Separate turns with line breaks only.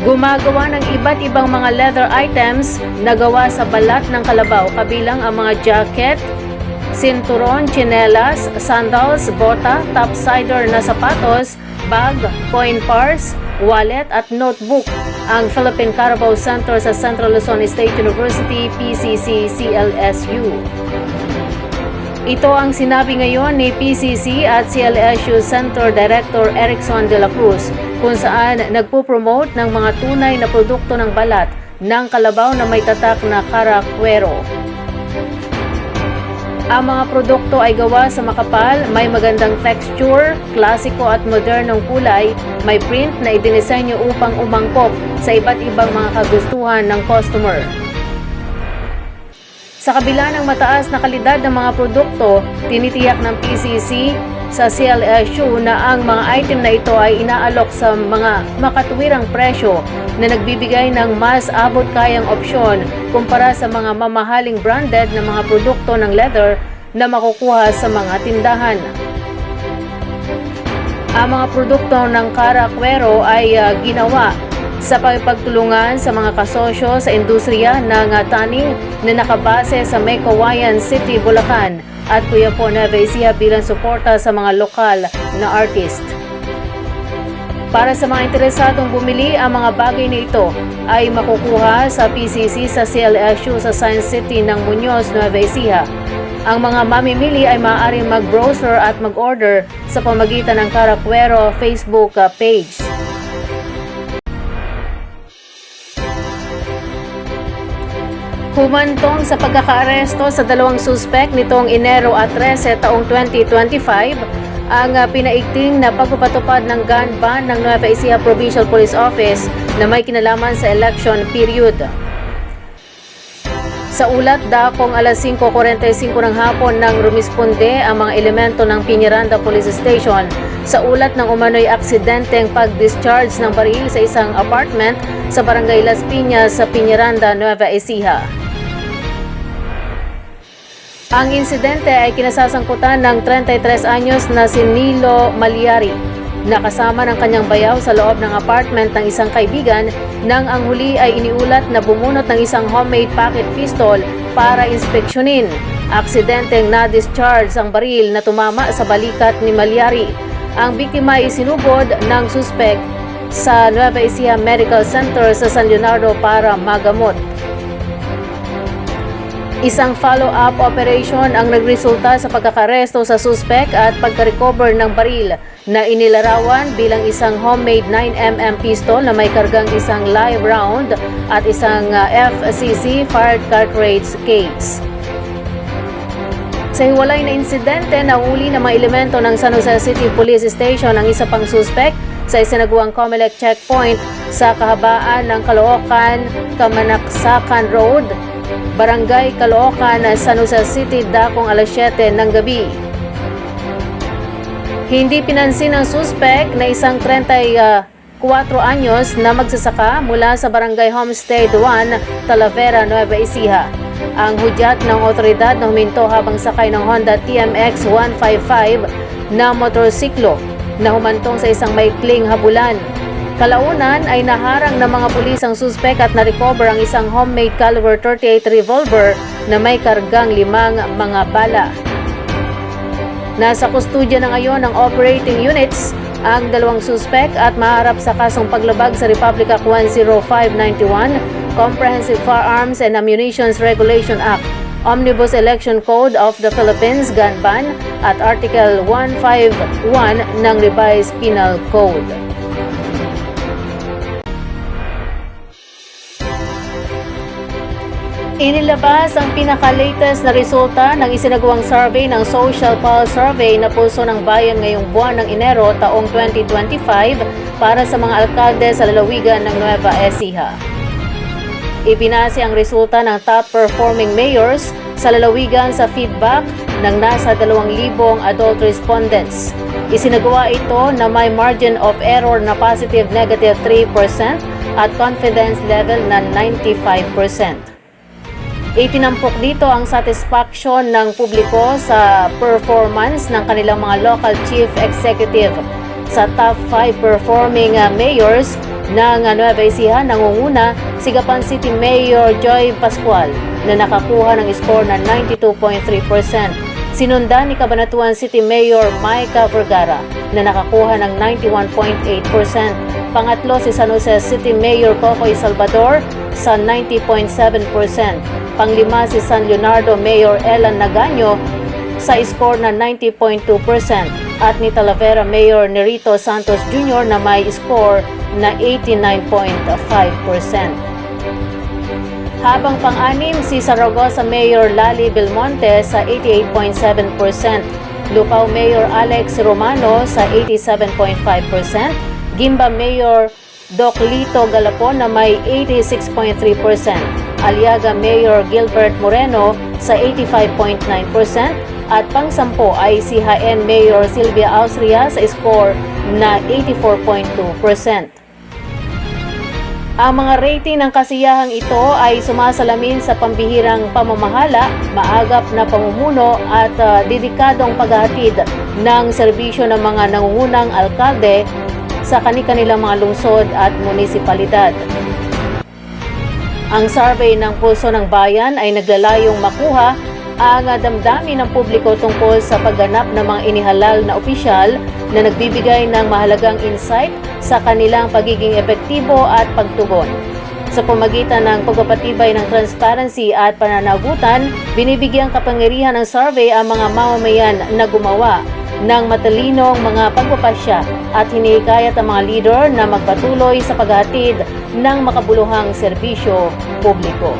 Gumagawa ng iba't ibang mga leather items na gawa sa balat ng kalabaw kabilang ang mga jacket, sinturon, chinelas, sandals, bota, topsider na sapatos, bag, coin purse, wallet at notebook ang Philippine Carabao Center sa Central Luzon State University PCC CLSU. Ito ang sinabi ngayon ni PCC at CLSU Center Director Erickson de la Cruz kung saan nagpo-promote ng mga tunay na produkto ng balat ng kalabaw na may tatak na karakwero. Ang mga produkto ay gawa sa makapal, may magandang texture, klasiko at modernong kulay, may print na idinisenyo upang umangkop sa iba't ibang mga kagustuhan ng customer. Sa kabila ng mataas na kalidad ng mga produkto, tinitiyak ng PCC sa CLSU na ang mga item na ito ay inaalok sa mga makatuwirang presyo na nagbibigay ng mas abot kayang opsyon kumpara sa mga mamahaling branded na mga produkto ng leather na makukuha sa mga tindahan. Ang mga produkto ng Caraquero ay ah, ginawa sa pagpagtulungan sa mga kasosyo sa industriya ng taning na nakabase sa May City, Bulacan at Kuya po Nueva Ecija bilang suporta sa mga lokal na artist. Para sa mga interesadong bumili, ang mga bagay na ito ay makukuha sa PCC sa CLSU sa Science City ng Muñoz, Nueva Ecija. Ang mga mamimili ay maaaring mag-browser at mag-order sa pamagitan ng Caraquero Facebook ah, page. Humantong sa pagkakaaresto sa dalawang suspek nitong Enero at 13 taong 2025 ang uh, pinaigting na pagpapatupad ng gun ban ng Nueva Ecija Provincial Police Office na may kinalaman sa election period. Sa ulat dakong alas 5.45 ng hapon nang rumisponde ang mga elemento ng Piñaranda Police Station sa ulat ng umano'y aksidenteng pag-discharge ng baril sa isang apartment sa Barangay Las Piñas sa Piñaranda, Nueva Ecija. Ang insidente ay kinasasangkutan ng 33 anyos na si Nilo Malyari na kasama ng kanyang bayaw sa loob ng apartment ng isang kaibigan nang ang huli ay iniulat na bumunot ng isang homemade pocket pistol para inspeksyonin. Aksidenteng na-discharge ang baril na tumama sa balikat ni Malyari. Ang biktima ay isinubod ng suspek sa Nueva Ecija Medical Center sa San Leonardo para magamot. Isang follow-up operation ang nagresulta sa pagkakaresto sa suspek at pagka-recover ng baril na inilarawan bilang isang homemade 9mm pistol na may kargang isang live round at isang uh, FCC fired cartridge case. Sa hiwalay na insidente, nahuli ng mga elemento ng San Jose City Police Station ang isa pang suspek sa isinagawang Comelec checkpoint sa kahabaan ng Caloocan, Kamanaksakan Road, Barangay Caloocan, San Jose City, dakong alas 7 ng gabi. Hindi pinansin ng suspek na isang 34 anyos na magsasaka mula sa Barangay Homestead 1, Talavera, Nueva Ecija. Ang hudyat ng otoridad na huminto habang sakay ng Honda TMX 155 na motorsiklo na humantong sa isang maikling habulan. Kalaunan ay naharang ng mga pulis ang suspek at na-recover ang isang homemade caliber 38 revolver na may kargang limang mga bala. Nasa kustudya na ngayon ng operating units ang dalawang suspek at maharap sa kasong paglabag sa Republic Act 10591, Comprehensive Firearms and Ammunitions Regulation Act, Omnibus Election Code of the Philippines Gun Ban at Article 151 ng Revised Penal Code. Inilabas ang pinaka-latest na resulta ng isinagawang survey ng Social Pulse Survey na pulso ng bayan ngayong buwan ng Enero taong 2025 para sa mga alkalde sa lalawigan ng Nueva Ecija. Ibinase ang resulta ng top performing mayors sa lalawigan sa feedback ng nasa 2,000 adult respondents. Isinagawa ito na may margin of error na positive negative 3% at confidence level na 95%. Itinampok dito ang satisfaction ng publiko sa performance ng kanilang mga local chief executive. Sa top 5 performing uh, mayors, ng uh, Nueva Ecija nangunguna si Gapan City Mayor Joy Pascual na nakakuha ng score na 92.3%. Sinundan ni Cabanatuan City Mayor Micah Vergara na nakakuha ng 91.8%. Pangatlo si San Jose City Mayor Cocoy Salvador sa 90.7%. Panglima si San Leonardo Mayor Elan Nagaño sa score na 90.2% at ni Talavera Mayor Nerito Santos Jr. na may score na 89.5%. Habang pang-anim si Saragossa Mayor Lali Belmonte sa 88.7%, Lupao Mayor Alex Romano sa 87.5%, Gimba Mayor Doc Lito Galapon na may 86.3%, Aliaga Mayor Gilbert Moreno sa 85.9% at pang-sampo ay si HN Mayor Silvia Austria sa score na 84.2%. Ang mga rating ng kasiyahang ito ay sumasalamin sa pambihirang pamamahala, maagap na pamumuno at ah, dedikadong paghahatid ng serbisyo ng mga nangungunang alkalde sa kani-kanilang mga lungsod at munisipalidad. Ang survey ng Pulso ng Bayan ay naglalayong makuha ang damdamin ng publiko tungkol sa pagganap ng mga inihalal na opisyal na nagbibigay ng mahalagang insight sa kanilang pagiging epektibo at pagtugon. Sa pamagitan ng pagpapatibay ng transparency at pananagutan, binibigyang kapangyarihan ng survey ang mga mamamayan na gumawa ng matalinong mga pagpapasya at hinihikayat ang mga leader na magpatuloy sa paghatid ng makabuluhang serbisyo publiko.